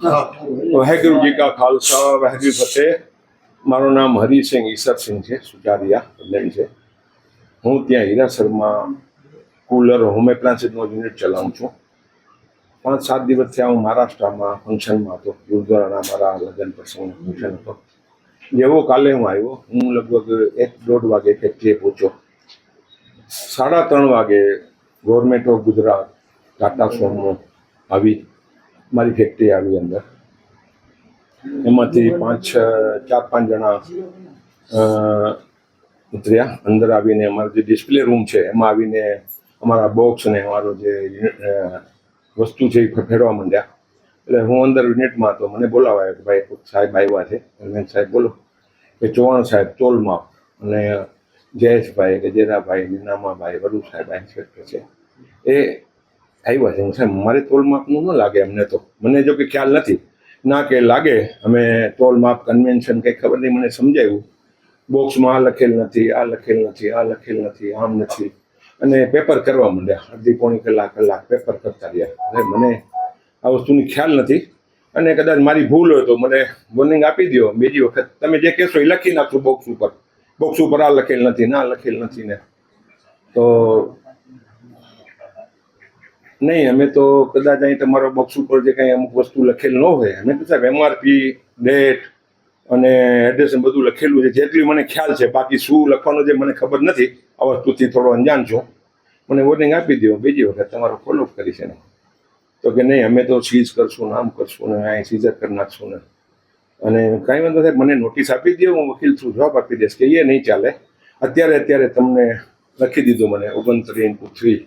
વાહેગુરુ ਜੀ ਕਾ ખાલસા ਵਾਹਿਗੁਰੂ ਫਤਿਹ મારું નામ હરિસિંહ ઈસરસિંહ છે, સુચારિયા બેન છે. હું ત્યાં હીરાસરમાં કુલર હોમ એપ્લાયન્સીસનો યુનિટ ચલાવું છું. પાંચ સાત દિવસ થયા હું મહારાષ્ટ્રમાં ફંક્શનમાં હતો, ગુરુદ્વારાના મારા લગ્ન પ્રસંગનો ફંક્શન હતો. જેવો કાલે હું આવ્યો, હું લગભગ એક દોઢ વાગે ફેક્ટરીએ પહોંચ્યો. સાડા ત્રણ વાગે ગવર્મેન્ટ ઓફ ગુજરાત, ટાટા સોમનું આવી મારી ફેક્ટરી આવી અંદર. એમાંથી પાંચ ચાર, પાંચ જણા ઉતર્યા. અંદર આવીને અમારો જે ડિસ્પ્લે રૂમ છે, એમાં આવીને અમારા બોક્સ ને અમારો જે વસ્તુ છે એ ફેરવા માંડ્યા. એટલે હું અંદર યુનિટમાં હતો. મને બોલાવાયો કે ભાઈ સાહેબ આવ્યા છે. અરવિંદ સાહેબ, બોલો. કે ચૌહાણ સાહેબ ચોલમાં અને જયેશભાઈ ગજેરાભાઈ નીનામાભાઈ વરુ સાહેબ ઇન્સ્પેક્ટર છે. એ આવ્યા છે. સાહેબ, મારે તોલ માપનું ન લાગે અમને તો. મને જો કે ખ્યાલ નથી. ના કે લાગે. અમે તોલ માપ કન્વેન્શન કંઈ ખબર નહીં. મને સમજાયું. બોક્સમાં આ લખેલ નથી, આ લખેલ નથી, આ લખેલ નથી, આમ નથી. અને પેપર કરવા માંડ્યા. અડધી પોણી કલાક કલાક પેપર કરતા રહ્યા. હવે મને આ વસ્તુની ખ્યાલ નથી. અને કદાચ મારી ભૂલ હોય તો મને વોર્નિંગ આપી દો બીજી વખત તમે જે કહેશો એ લખી નાખશો બોક્સ ઉપર. બોક્સ ઉપર આ લખેલ નથી ના લખેલ નથી ને. તો નહીં, અમે તો કદાચ અહીં તમારો બોક્સ ઉપર જે કંઈ અમુક વસ્તુ લખેલ ન હોય. અમે તો સાહેબ એમઆરપી ડેટ અને એડ્રેસ બધું લખેલું છે. જેટલી મને ખ્યાલ છે, બાકી શું લખવાનું જે મને ખબર નથી. આ વસ્તુથી થોડો અંજાન છું. મને વોર્નિંગ આપી દો બીજી વખત તમારો ફોલોઅપ કરીશ એને તો કે નહીં, અમે તો સીઝ કરશું નામ કરશું ને, અહીં સીઝર કરી નાખશું ને. અને કાંઈ વાંધો સાહેબ, મને નોટિસ આપી દો હું વકીલ થ્રુ જવાબ આપી દઈશ. કે એ નહીં ચાલે. અત્યારે અત્યારે તમને લખી દીધું મને. ઓગણત્રીસ ઇન્ટુ થ્રી.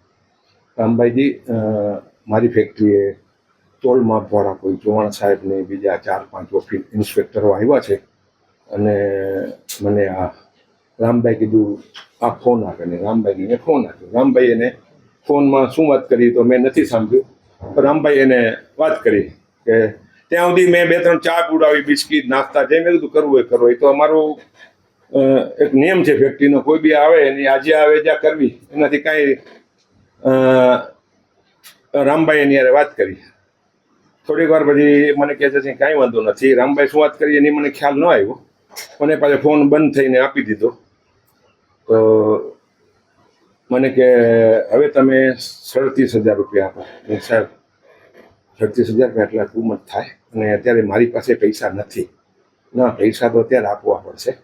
રામભાઈજી મારી ફેક્ટરીએ તોલ માપવાળા કોઈ ચૌહાણ સાહેબને બીજા ચાર પાંચ ઓફિસ ઇન્સ્પેક્ટરો આવ્યા છે અને મને આ રામભાઈ કીધું, આ ફોન આપે ને રામભાઈને ફોન આપ્યો. રામભાઈ એને ફોનમાં શું વાત કરી તો મેં નથી સાંભળ્યું. રામભાઈ એને વાત કરી કે ત્યાં સુધી મેં બે ત્રણ ચા પીવડાવી બિસ્કીટ, નાસ્તા જે મેં કીધું કરવું એ કરો. એ તો અમારો એક નિયમ છે, ફેક્ટરીનો. કોઈ બી આવે, એની આજે આવે, જ્યાં કરવી, એનાથી કાંઈ રામભાઈ એની યારે વાત કરી. થોડીક વાર પછી મને કહે છે કાંઈ વાંધો નથી. રામભાઈ શું વાત કરી એની મને ખ્યાલ ન આવ્યો. મને પાછો ફોન બંધ થઈને આપી દીધો. તો મને કે, હવે તમે સડત્રીસ હજાર રૂપિયા આપો. સાહેબ, સડત્રીસ હજાર રૂપિયા એટલા કિંમત થાય અને અત્યારે મારી પાસે પૈસા નથી. ના, પૈસા તો અત્યારે આપવા પડશે.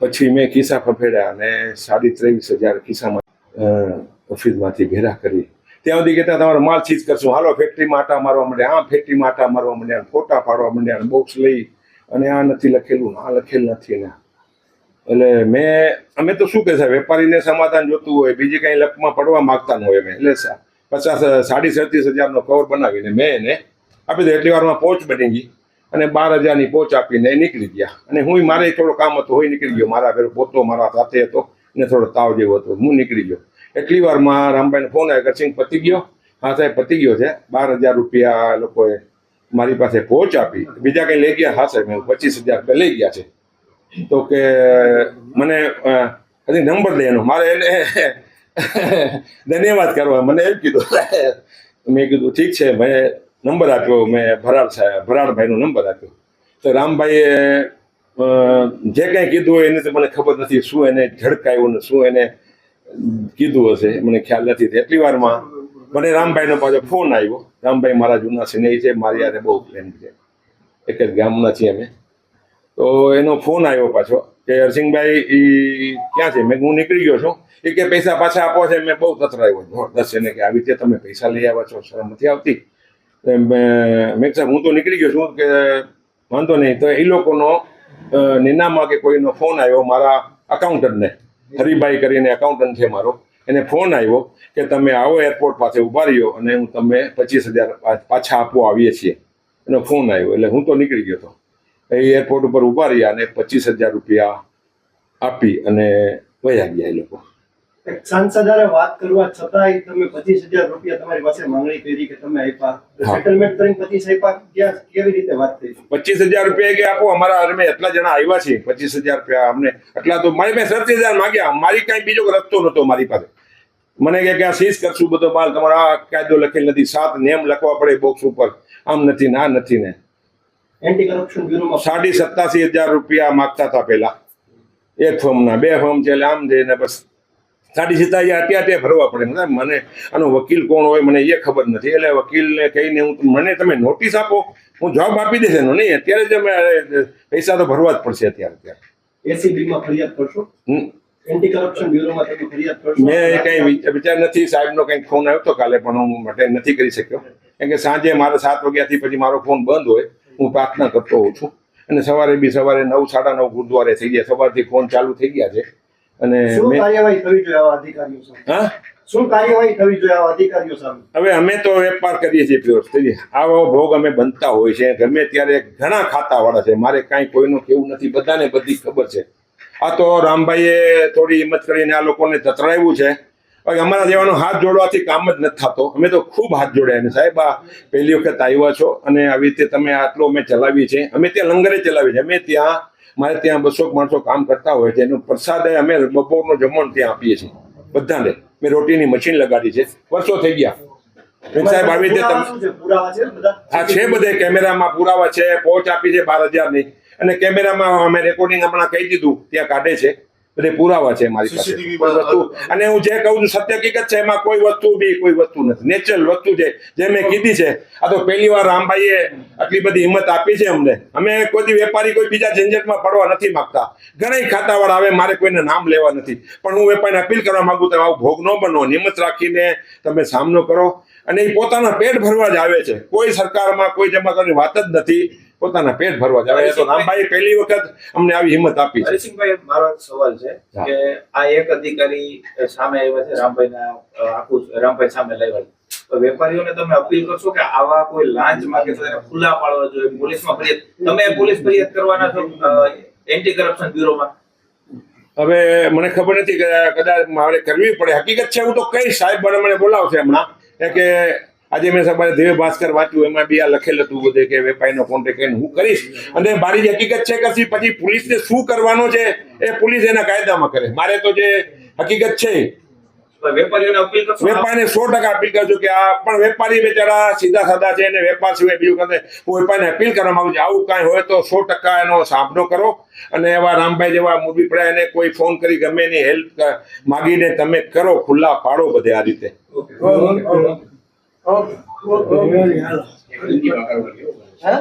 પછી મેં ખિસ્સા ફફેડ્યા અને સાડી ત્રેવીસ હજાર ખિસ્સામાં ઓફિસમાંથી ભેરા કરી. ત્યાં સુધી કહેતા તમારો માલ ચીજ કરશું. હાલો ફેક્ટરીમાં આટા મારવા માંડ્યા. આમ ફેક્ટરીમાં આટા મારવા માંડ્યા ફોટા પાડવા માંડ્યા બોક્સ લઈ અને આ નથી લખેલું, આ લખેલ નથી ને. એટલે મેં, અમે તો શું કહે છે વેપારીને સમાધાન જોતું હોય, બીજી કંઈ લપમાં પડવા માંગતા ન હોય અમે. એટલે પચાસ, સાડી સડત્રીસ હજારનો કવર બનાવીને મેં એને આપી દીધો. એટલી વારમાં પહોંચ બની ગઈ અને બાર હજારની પહોંચ આપીને નીકળી ગયા. અને હું મારે થોડો કામ હતો, હોય નીકળી ગયો. મારા ઘરે પોતો મારા સાથે હતો. ને થોડો તાવ જેવો હતો. હું નીકળી ગયો. એટલી વારમાં રામભાઈને ફોન આવ્યો કે સિંહ પતી ગયો? હા સાહેબ, પતી ગયો છે. બાર હજાર રૂપિયા લોકોએ મારી પાસે પહોંચ આપી. બીજા કંઈ લઈ ગયા? હા સાહેબ પચીસ હજાર લઈ ગયા છે. તો કે, મને હજી નંબર દે એનો મારે એને ધન્યવાદ કરવા. મને એમ કીધું મેં કીધું, ઠીક છે, મેં નંબર આપ્યો. મેં ભરાડ સાહેબ ભરાડભાઈનો નંબર આપ્યો. તો રામભાઈએ જે કાંઈ કીધું હોય એની તો મને ખબર નથી શું એને ઝડકાયું ને શું એને કીધું હશે મને ખ્યાલ નથી. એટલી વારમાં મને રામભાઈનો પાછો ફોન આવ્યો. રામભાઈ મારા જૂના સ્નેહી છે, મારી યારે બહુ પ્રેમ છે. એક જ ગામના છીએ અમે. તો એનો ફોન આવ્યો પાછો કે હરસિંહભાઈ એ ક્યાં છે? મેં હું નીકળી ગયો છું. એ કે પૈસા પાછા આપો છે, મેં બહુ તતરાયો જબરદસ્ત એને કે આવી રીતે તમે પૈસા લઈ આવ્યા છો, શરમ નથી આવતી. મેં સાહેબ, હું તો નીકળી ગયો છું, કે વાંધો નહીં. તો એ લોકોનો નિનામાં કે કોઈનો ફોન આવ્યો મારા અકાઉન્ટન્ટને હરિભાઈ કરીને એકાઉન્ટન્ટ છે મારો, એને ફોન આવ્યો કે તમે આવો એરપોર્ટ પાસે ઊભા રહ્યો અને હું તમે પચીસ હજાર પાછા આપવા આવીએ છીએ. એનો ફોન આવ્યો, એટલે હું તો નીકળી ગયો હતો. એ એરપોર્ટ ઉપર ઊભા રહ્યા અને પચીસ હજાર રૂપિયા આપી અને વયા ગયા એ લોકો. એક સાંસદ વાત કરવા છતાંય તમે પચીસ હજાર રૂપિયા તમારી પાસે માંગણી કરી કે તમે આપ્યા. સેટલમેન્ટ કરીને પચીસ આપ્યા. ક્યાં કેવી રીતે વાત થઈ? પચીસ હજાર રૂપિયા કે આપો? અમારા અમે એટલા જણા આવ્યા છે પચીસ હજાર રૂપિયા અમને. એટલા તો મારી પાસે સડત્રીસ હજાર માંગ્યા. મારી કાંઈ બીજો રસ્તો નતો મારી પાસે. મને કે આ સીઝ કરશું બધો માલ. તમારો આ કાયદો લખેલ નથી. સાત નેમ લખવા પડે બોક્સ ઉપર. આમ નથી ના આ નથી ને. એન્ટી કરપ્શન બ્યુરોમાં સાડી સત્તાસી હજાર રૂપિયા માગતા હતા પેલા એક ફોર્મના બે ફોર્મ છે એટલે આમ જઈને ને બસ. સાડી સીધા ત્યાં અત્યારે ભરવા પડે. મને આનો વકીલ કોણ હોય મને એ ખબર નથી. એટલે વકીલને કહીને હું મને તમે નોટિસ આપો. હું જવાબ આપી દઈશ એનો. નહીં અત્યારે જ અમે પૈસા તો ભરવા જ પડશે અત્યારે ત્યાં. એસીબી ફરિયાદ કરશો? એન્ટી કરપ્શન બ્યુરોમાં તમે ફરિયાદ કરશો? મેં કંઈ વિચાર નથી. સાહેબનો કંઈક ફોન આવ્યો હતો કાલે પણ હું અટેન્ડ નથી કરી શક્યો. કેમ કે સાંજે મારે સાત વાગ્યાથી પછી મારો ફોન બંધ હોય. હું પ્રાર્થના કરતો હોઉં છું. અને સવારે બી સવારે નવ સાડા નવ ગુરુદ્વારે થઈ ગયા સવારથી ફોન ચાલુ થઈ ગયા છે. અને શું કાર્યવાહી થવી જોઈએ આવા અધિકારીઓ સામે? હા? શું કાર્યવાહી થવી જોઈએ આવા અધિકારીઓ સામે? હવે અમે તો વેપાર કરીએ છીએ પ્યોર આવો ભોગ અમે બનતા હોય છે. ગમે ત્યારે ઘણા ખાતાવાળા છે. મારે કાંઈ કોઈનું કેવું નથી. બધાને બધી ખબર છે. આ તો રામભાઈએ થોડી હિંમત કરીને આ લોકોને તતરાવ્યું છે. અમારા જેવાનો હાથ જોડવાથી કામ જ નથી થતો. અમે તો ખૂબ હાથ જોડ્યા ને સાહેબ આ પહેલી વખત આવ્યા છો અને આવી રીતે તમે આટલો અમે ચલાવીએ છીએ. અમે ત્યાં લંગરે ચલાવીએ છીએ. અમે ત્યાં મારે ત્યાં બસો માણસો કામ કરતા હોય છે એનો પ્રસાદ અમે બપોરનો જમણ ત્યાં આપીએ છીએ. બધાને. મેં રોટીની મશીન લગાડી છે. વર્ષો થઈ ગયા. સાહેબ આવી રીતે પુરાવા છે? બધા? છે બધે. કેમેરામાં પુરાવા છે પહોંચ આપી છે બાર હજારની. અને કેમેરામાં અમે રેકોર્ડિંગ હમણાં કહી દીધું ત્યાં કાઢે છે. બધે પુરાવા છે મારી પાસે. કોઈ વસ્તુ અને હું જે કહું છું સત્ય હકીકત છે એમાં કોઈ વસ્તુ બી કોઈ વસ્તુ નથી. નેચરલ વસ્તુ છે. જે મેં કીધી છે આ તો પહેલી વાર રામભાઈએ આટલી બધી હિંમત આપી છે અમને. અમે કોઈ વેપારી કોઈ બીજા ઝંઝટમાં પડવા નથી માંગતા. ઘણા ખાતાવાળા આવે મારે કોઈને નામ લેવા નથી. પણ હું વેપારીને અપીલ કરવા માંગુ તમે આવું ભોગ ન બનો. નિમત રાખીને તમે સામનો કરો. અને એ પોતાના પેટ ભરવા જ આવે છે. કોઈ સરકારમાં કોઈ જમા કરવાની વાત જ નથી. પોતાના પેટ ભરવા જ તો રામભાઈ પહેલી વખત અમને આવી હિંમત આપી હરિસિંહભાઈ મારો એક સવાલ છે કે આ એક અધિકારી સામે આવ્યા છે રામભાઈના આખું રામભાઈ સામે લાવ્યા તો વેપારીઓને તમે અપીલ કરશો કે આવા કોઈ લાંચ માંગે તો એને ખુલ્લા પાડવા જોઈએ પોલીસમાં ફરિયાદ તમે પોલીસ ફરિયાદ કરવાના છો એન્ટી કરપ્શન બ્યુરોમાં? હવે મને ખબર નથી કદાચ મારે કરવી પડે. હકીકત છે હું તો કઈ સાહેબ મને બોલાવશે હમણાં. કે આજે મેં સવારે દિવ્ય ભાસ્કર વાંચ્યું એમાં બી આ લખેલ હતું બધે કે વેપારીનો કોન્ટેક્ટ કરીને હું કરીશ. અને મારી હકીકત છે કે પછી પોલીસને શું કરવાનું છે એ પોલીસ એના કાયદામાં કરે. મારે તો જે હકીકત છે વેપારીને સો ટકા અપીલ કરજો કે આ પણ વેપારી બેચારા સીધા સાદા છે અને વેપાર સિવાય બીજું કરે હું વેપારીને અપીલ કરવા માંગુ છું આવું કાંઈ હોય તો સો ટકા એનો સામનો કરો. અને એવા રામભાઈ જેવા મૂવી પડ્યા એને કોઈ ફોન કરી ગમે એની હેલ્પ માગીને તમે કરો ખુલ્લા પાડો બધે આ રીતે. હા